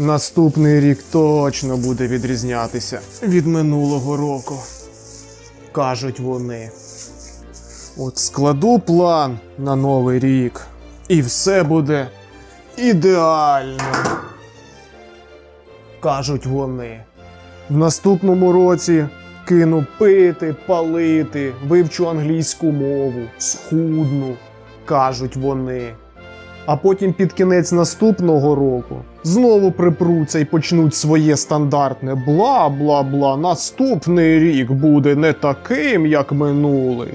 Наступний рік точно буде відрізнятися від минулого року. Кажуть вони. От складу план на новий рік, і все буде ідеально. Кажуть вони. В наступному році кину пити, палити, вивчу англійську мову, схудну, кажуть вони. А потім під кінець наступного року знову припруться і почнуть своє стандартне бла бла бла. Наступний рік буде не таким, як минулий.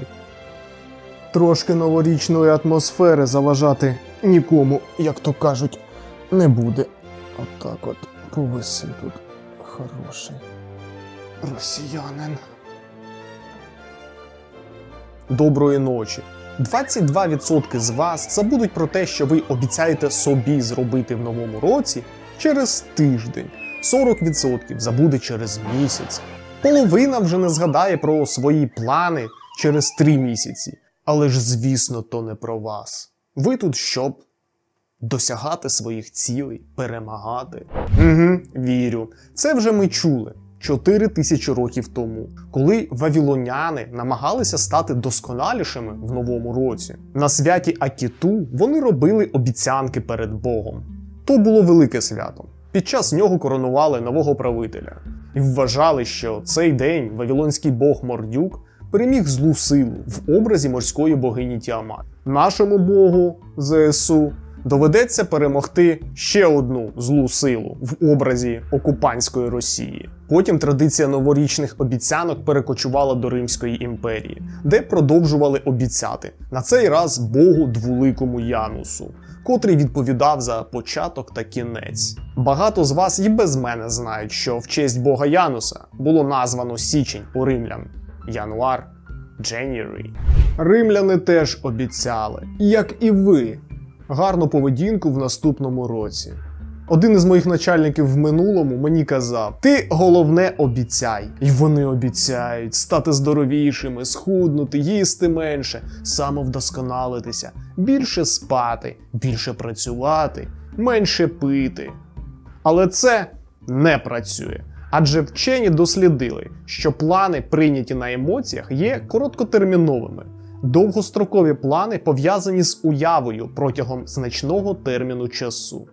Трошки новорічної атмосфери заважати нікому, як то кажуть, не буде. Отак от повиси тут хороший росіянин. Доброї ночі. 22% з вас забудуть про те, що ви обіцяєте собі зробити в новому році через тиждень. 40% забуде через місяць. Половина вже не згадає про свої плани через 3 місяці. Але ж, звісно, то не про вас. Ви тут щоб досягати своїх цілей, перемагати. Угу, вірю. Це вже ми чули. 4 тисячі років тому, коли вавілоняни намагалися стати досконалішими в новому році. На святі Акіту вони робили обіцянки перед Богом. То було велике свято. Під час нього коронували нового правителя і вважали, що цей день вавілонський бог Мордюк переміг злу силу в образі морської богині Тіамат. Нашому богу ЗСУ доведеться перемогти ще одну злу силу в образі окупантської Росії. Потім традиція новорічних обіцянок перекочувала до Римської імперії, де продовжували обіцяти на цей раз Богу двуликому Янусу, котрий відповідав за початок та кінець. Багато з вас і без мене знають, що в честь Бога Януса було названо січень у римлян януар. January. Римляни теж обіцяли, як і ви, гарну поведінку в наступному році. Один із моїх начальників в минулому мені казав: ти головне обіцяй. І вони обіцяють стати здоровішими, схуднути, їсти менше, самовдосконалитися, більше спати, більше працювати, менше пити. Але це не працює. Адже вчені дослідили, що плани, прийняті на емоціях, є короткотерміновими. Довгострокові плани пов'язані з уявою протягом значного терміну часу.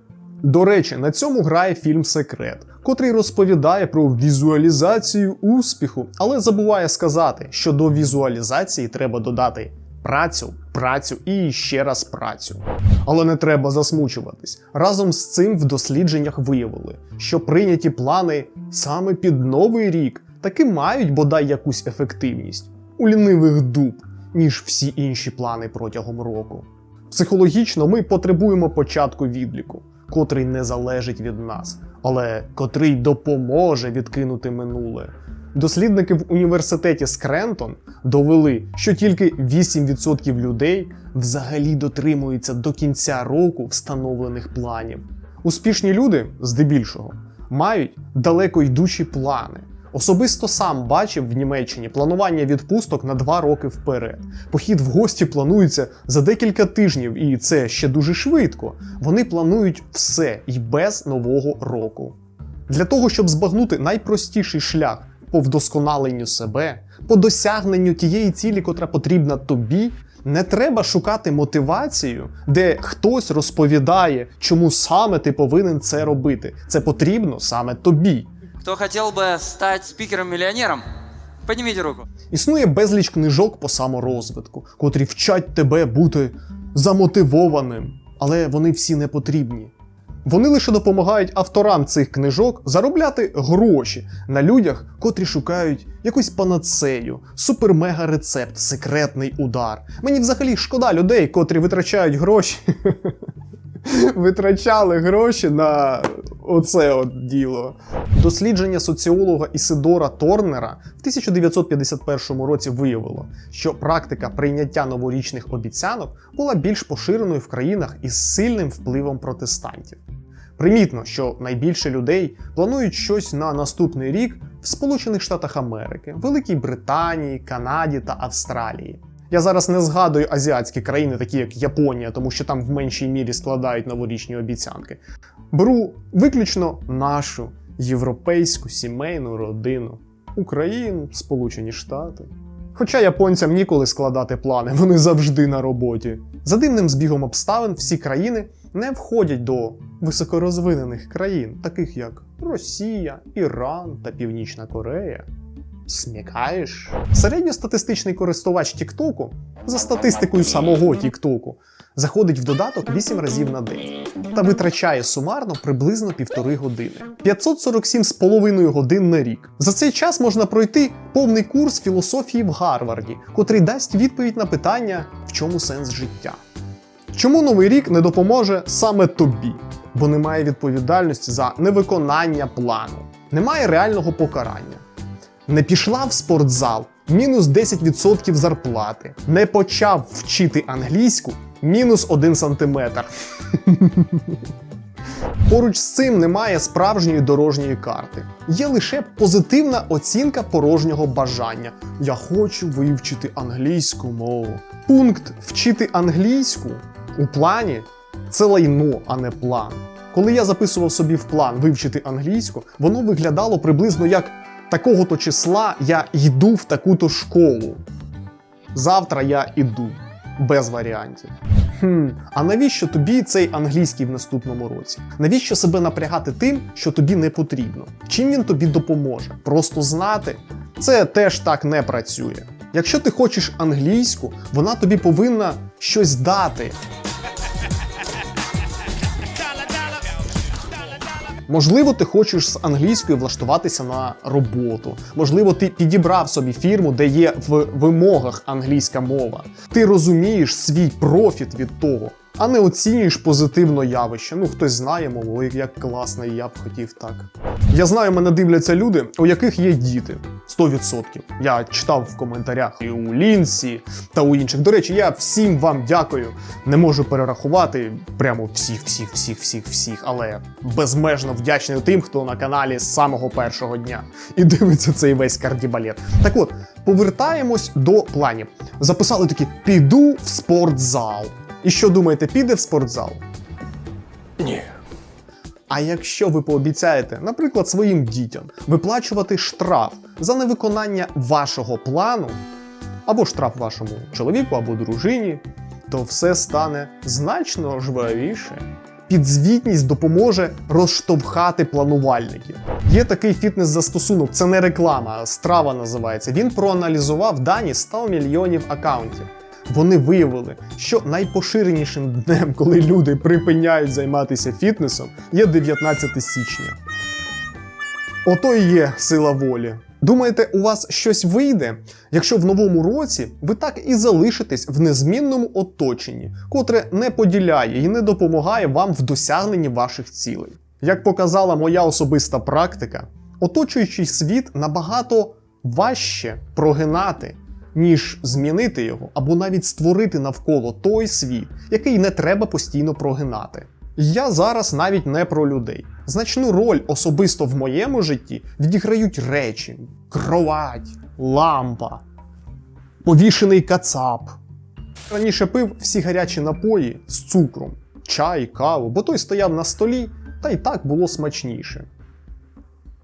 До речі, на цьому грає фільм Секрет, котрий розповідає про візуалізацію успіху, але забуває сказати, що до візуалізації треба додати працю, працю і ще раз працю. Але не треба засмучуватись. Разом з цим в дослідженнях виявили, що прийняті плани саме під новий рік таки мають бодай якусь ефективність у лінивих дуб, ніж всі інші плани протягом року. Психологічно ми потребуємо початку відліку, котрий не залежить від нас, але котрий допоможе відкинути минуле. Дослідники в університеті Скрентон довели, що тільки 8% людей взагалі дотримуються до кінця року встановлених планів. Успішні люди, здебільшого, мають далеко йдучі плани. Особисто сам бачив в Німеччині планування відпусток на два роки вперед. Похід в гості планується за декілька тижнів, і це ще дуже швидко. Вони планують все і без нового року. Для того, щоб збагнути найпростіший шлях по вдосконаленню себе, по досягненню тієї цілі, котра потрібна тобі, не треба шукати мотивацію, де хтось розповідає, чому саме ти повинен це робити. Це потрібно саме тобі. Кто хотел бы стать спикером-миллионером? Поднимите руку. Існує безліч книжок по саморозвитку, котрі вчать тебе бути замотивованим, але вони всі не потрібні. Вони лише допомагають авторам цих книжок заробляти гроші на людях, котрі шукають якусь панацею, супер-мега рецепт, секретний удар. Мені взагалі шкода людей, котрі витрачають гроші. Витрачали гроші на оце от діло. Дослідження соціолога Ісидора Торнера в 1951 році виявило, що практика прийняття новорічних обіцянок була більш поширеною в країнах із сильним впливом протестантів. Примітно, що найбільше людей планують щось на наступний рік в Сполучених Штатах Америки, Великій Британії, Канаді та Австралії. Я зараз не згадую азіатські країни, такі як Японія, тому що там в меншій мірі складають новорічні обіцянки. Беру виключно нашу європейську сімейну родину. Україну, Сполучені Штати. Хоча японцям ніколи складати плани, вони завжди на роботі. За дивним збігом обставин всі країни не входять до високорозвинених країн, таких як Росія, Іран та Північна Корея. Смікаєш? Середньостатистичний користувач Тіктоку, за статистикою самого Тіктоку, заходить в додаток 8 разів на день та витрачає сумарно приблизно півтори години. 547,5 годин на рік. За цей час можна пройти повний курс філософії в Гарварді, котрий дасть відповідь на питання, в чому сенс життя. Чому новий рік не допоможе саме тобі? Бо немає відповідальності за невиконання плану, немає реального покарання. Не пішла в спортзал мінус 10% зарплати. Не почав вчити англійську мінус 1 сантиметр. Поруч з цим немає справжньої дорожньої карти. Є лише позитивна оцінка порожнього бажання. Я хочу вивчити англійську мову. Пункт вчити англійську у плані це лайно, а не план. Коли я записував собі в план вивчити англійську, воно виглядало приблизно як такого-то числа я йду в таку-то школу. Завтра я іду. Без варіантів. Хм, а навіщо тобі цей англійський в наступному році? Навіщо себе напрягати тим, що тобі не потрібно? Чим він тобі допоможе? Просто знати? Це теж так не працює. Якщо ти хочеш англійську, вона тобі повинна щось дати. Можливо, ти хочеш з англійської влаштуватися на роботу. Можливо, ти підібрав собі фірму, де є в вимогах англійська мова. Ти розумієш свій профіт від того, а не оцінюєш позитивно явище. Ну, хтось знає мову, як класно, і я б хотів так. Я знаю, мене дивляться люди, у яких є діти. 100%. Я читав в коментарях і у Лінсі та у інших. До речі, я всім вам дякую. Не можу перерахувати прямо всіх, всіх, всіх, всіх, всіх, але безмежно вдячний тим, хто на каналі з самого першого дня і дивиться цей весь кардібалет. Так от, повертаємось до планів. Записали такі: піду в спортзал. І що думаєте, піде в спортзал? Ні. А якщо ви пообіцяєте, наприклад, своїм дітям виплачувати штраф за невиконання вашого плану, або штраф вашому чоловіку або дружині, то все стане значно жвавіше. Підзвітність допоможе розштовхати планувальників. Є такий фітнес-застосунок, це не реклама, а страва називається. Він проаналізував дані 100 мільйонів акаунтів. Вони виявили, що найпоширенішим днем, коли люди припиняють займатися фітнесом, є 19 січня. Ото і є сила волі. Думаєте, у вас щось вийде, якщо в новому році ви так і залишитесь в незмінному оточенні, котре не поділяє і не допомагає вам в досягненні ваших цілей? Як показала моя особиста практика, оточуючий світ набагато важче прогинати, ніж змінити його або навіть створити навколо той світ, який не треба постійно прогинати. Я зараз навіть не про людей. Значну роль особисто в моєму житті відіграють речі: кровать, лампа, повішений кацап. Раніше пив всі гарячі напої з цукром, чай, каву, бо той стояв на столі, та й так було смачніше.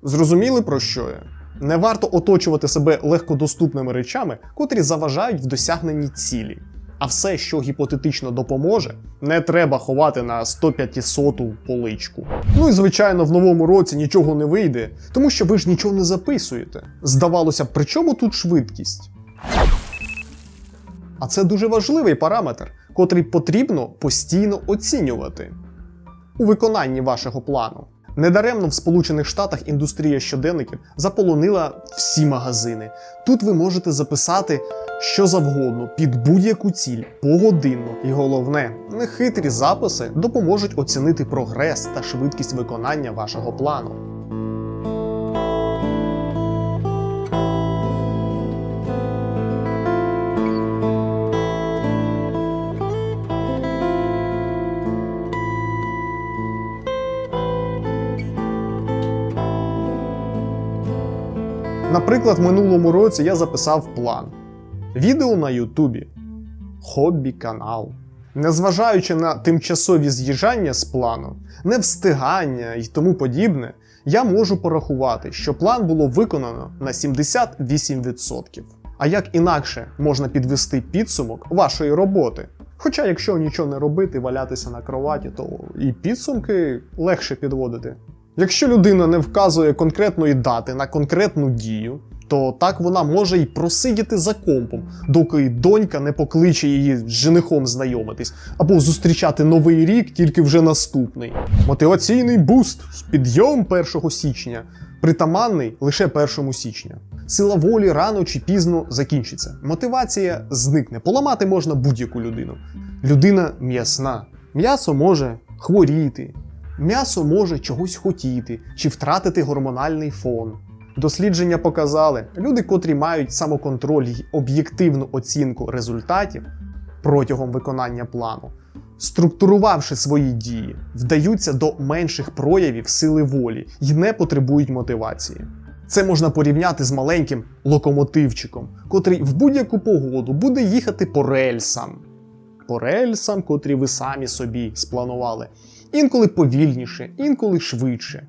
Зрозуміли про що я? Не варто оточувати себе легкодоступними речами, котрі заважають в досягненні цілі. А все, що гіпотетично допоможе, не треба ховати на 150-ту поличку. Ну і звичайно, в новому році нічого не вийде, тому що ви ж нічого не записуєте. Здавалося б, при чому тут швидкість? А це дуже важливий параметр, котрий потрібно постійно оцінювати у виконанні вашого плану. Недаремно в Сполучених Штатах індустрія щоденників заполонила всі магазини. Тут ви можете записати що завгодно під будь-яку ціль погодинно. І головне, нехитрі записи допоможуть оцінити прогрес та швидкість виконання вашого плану. Наприклад, в минулому році я записав план. Відео на Ютубі, хобі-канал. Незважаючи на тимчасові з'їжджання з плану, невстигання і тому подібне, я можу порахувати, що план було виконано на 78%. А як інакше можна підвести підсумок вашої роботи? Хоча, якщо нічого не робити, валятися на кроваті, то і підсумки легше підводити. Якщо людина не вказує конкретної дати на конкретну дію, то так вона може й просидіти за компом, доки донька не покличе її з женихом знайомитись, або зустрічати новий рік тільки вже наступний. Мотиваційний буст, підйом 1 січня, притаманний лише 1 січня. Сила волі рано чи пізно закінчиться. Мотивація зникне. Поламати можна будь-яку людину. Людина м'ясна. М'ясо може хворіти, м'ясо може чогось хотіти чи втратити гормональний фон. Дослідження показали, люди, котрі мають самоконтроль й об'єктивну оцінку результатів протягом виконання плану, структурувавши свої дії, вдаються до менших проявів сили волі і не потребують мотивації. Це можна порівняти з маленьким локомотивчиком, котрий в будь-яку погоду буде їхати по рельсам. По рельсам, котрі ви самі собі спланували. Інколи повільніше, інколи швидше.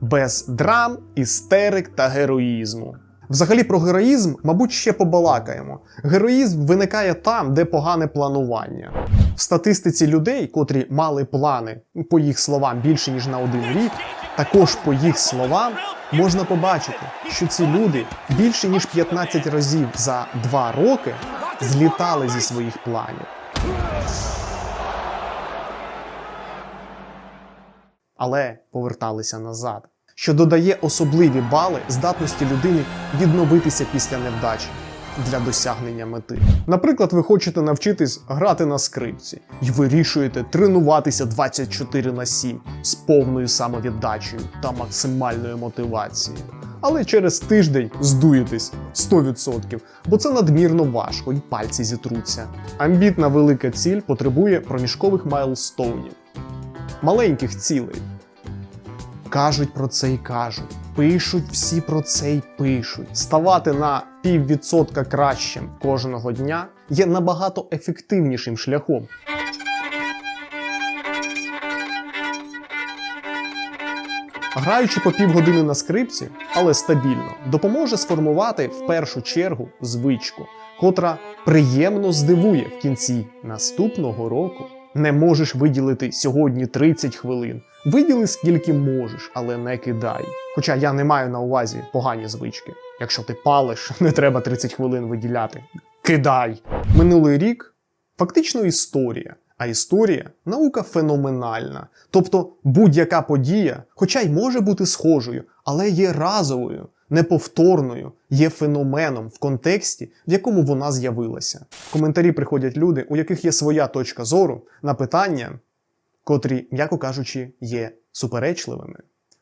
Без драм, істерик та героїзму. Взагалі про героїзм, мабуть, ще побалакаємо. Героїзм виникає там, де погане планування. В статистиці людей, котрі мали плани, по їх словам, більше ніж на один рік, також по їх словам можна побачити, що ці люди більше ніж 15 разів за 2 роки злітали зі своїх планів. Але поверталися назад, що додає особливі бали здатності людини відновитися після невдачі для досягнення мети. Наприклад, ви хочете навчитись грати на скрипці і вирішуєте тренуватися 24 на 7 з повною самовіддачею та максимальною мотивацією. Але через тиждень здуєтесь 100%, бо це надмірно важко і пальці зітруться. Амбітна велика ціль потребує проміжкових майлстоунів маленьких цілей. Кажуть про це і кажуть. Пишуть всі про це і пишуть. Ставати на піввідсотка кращим кожного дня є набагато ефективнішим шляхом. Граючи по півгодини на скрипці, але стабільно, допоможе сформувати в першу чергу звичку, котра приємно здивує в кінці наступного року. Не можеш виділити сьогодні 30 хвилин. Виділи скільки можеш, але не кидай. Хоча я не маю на увазі погані звички. Якщо ти палиш, не треба 30 хвилин виділяти. Кидай! Минулий рік фактично історія. А історія наука феноменальна. Тобто будь-яка подія, хоча й може бути схожою, але є разовою, неповторною, є феноменом в контексті, в якому вона з'явилася. В коментарі приходять люди, у яких є своя точка зору на питання, котрі, м'яко кажучи, є суперечливими.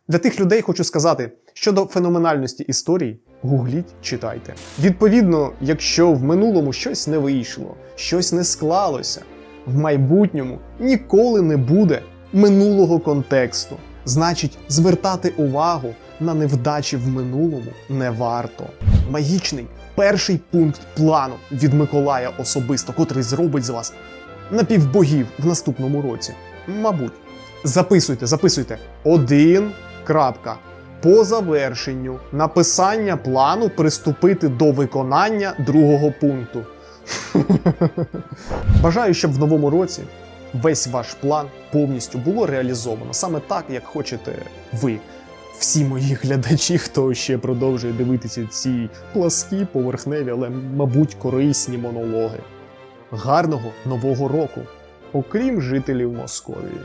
Для тих людей хочу сказати, щодо феноменальності історій, гугліть, читайте. Відповідно, якщо в минулому щось не вийшло, щось не склалося, в майбутньому ніколи не буде минулого контексту. Значить, звертати увагу на невдачі в минулому не варто. Магічний перший пункт плану від Миколая особисто, котрий зробить з вас напівбогів в наступному році. Мабуть, записуйте, записуйте. Один. Крапка. По завершенню написання плану приступити до виконання другого пункту. Бажаю, щоб в новому році весь ваш план повністю було реалізовано саме так, як хочете ви. Всі мої глядачі, хто ще продовжує дивитися ці пласкі, поверхневі, але, мабуть, корисні монологи. Гарного нового року, окрім жителів Московії.